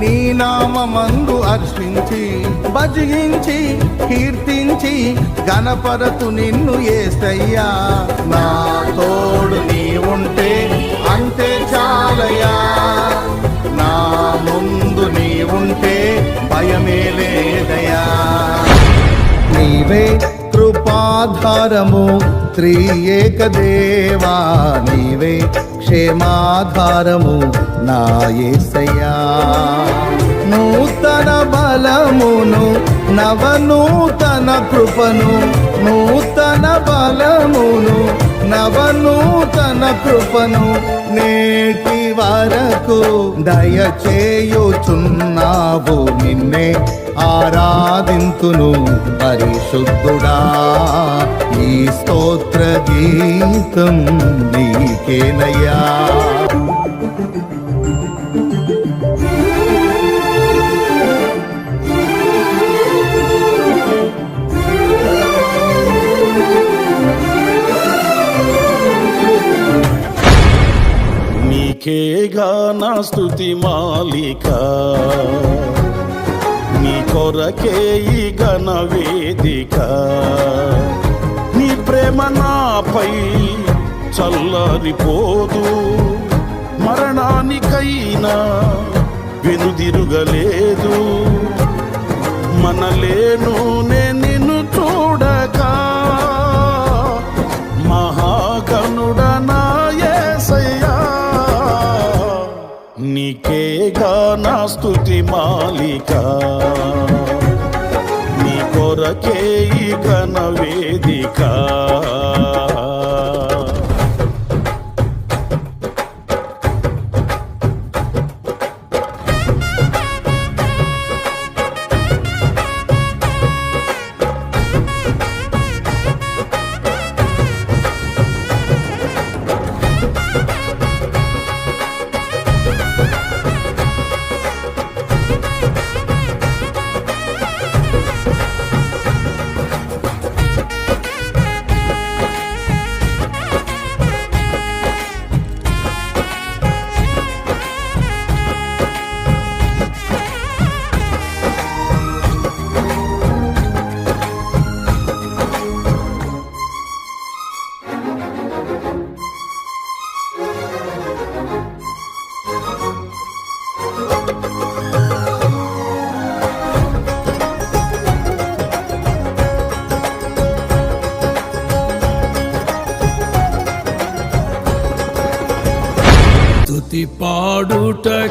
నీ నామందు అర్చించి భజించి కీర్తించి గణపరతు నిన్ను ఏసయ్యా. నా తోడు నీ ఉంటే అంతే చాలయా నా ముందు నీ ఉంటే భయమే లేదయా నీవే కృపాధారము త్రియేక దేవా. నీవే క్షేమాధారము నా నూతన బలమును నవనూతన కృపను నూతన బలమును నవనూతన కృపను నేటి వరకు దయచేయుచున్నావు నిన్నే. ఆరాధింతును పరిశుద్ధుడా. ఈ స్తోత్ర గీతం నీకేనయ్యా. నీకేగా నా స్థుతి మాలిక? నీ కొరకే ఈ ఘన వేదిక. నీ ప్రేమ నాపై చల్లారిపోదు. మరణానికైనా వెనుదిరుగలేదు. మనలేను నేను నిన్ను చూడగా మహాగణుడ నా స్థుతి మాలిక. నీ కొరకే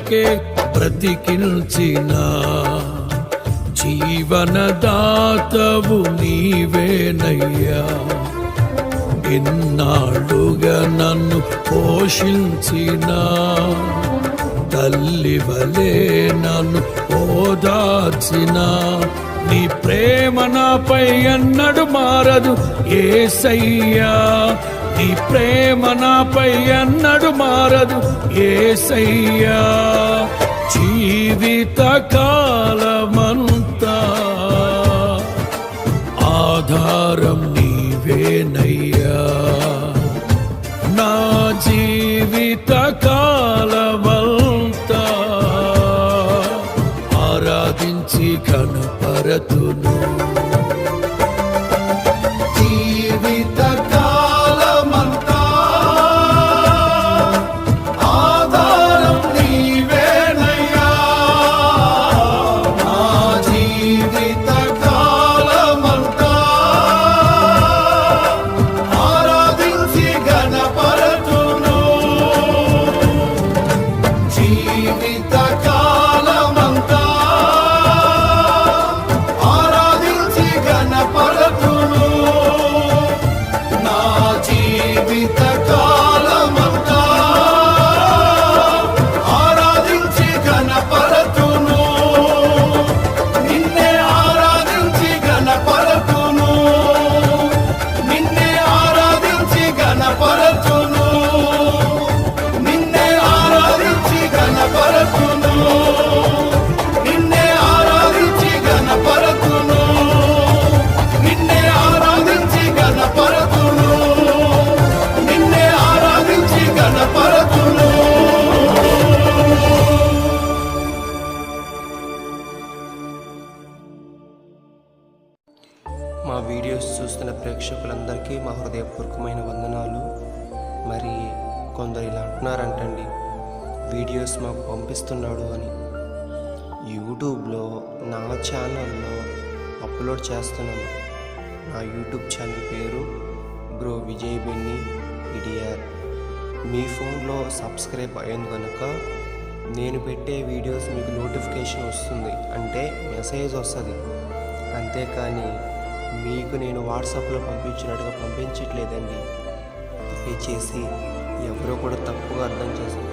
పాడుటకే బ్రతికించిన జీవనదాతవు నీవేనయ్యా. ఎన్నాళ్ళుగా నన్ను పోషించిన తల్లి వలే నన్ను ఓదార్చిన నీ ప్రేమ నాపై అన్నడు మారదు ఏసయ్యా. నీ ప్రేమ నాపై అన్నడు మారదు ఏసయ్యా. జీవిత కాలమంతా ఆధారం నీవేనయ్యా. నా జీవిత కాలమంతా ఆరాధించి కనపరతును. కొందరు వీడియోస్ మాకు పంపిస్తున్నాడు అని. యూట్యూబ్లో నా ఛానల్లో అప్లోడ్ చేస్తున్నాను. నా యూట్యూబ్ ఛానల్ పేరు బ్రో విజయ్ బెన్ని ఇడియర్. మీ ఫోన్లో సబ్స్క్రైబ్ అయ్యింది కనుక నేను పెట్టే వీడియోస్ మీకు నోటిఫికేషన్ వస్తుంది. అంటే మెసేజ్ వస్తుంది. అంతేకాని మీకు నేను వాట్సాప్లో పంపించినట్టుగా పంపించట్లేదండి. దయచేసి ఎవరో కూడా తప్పుగా అర్థం చేసుకో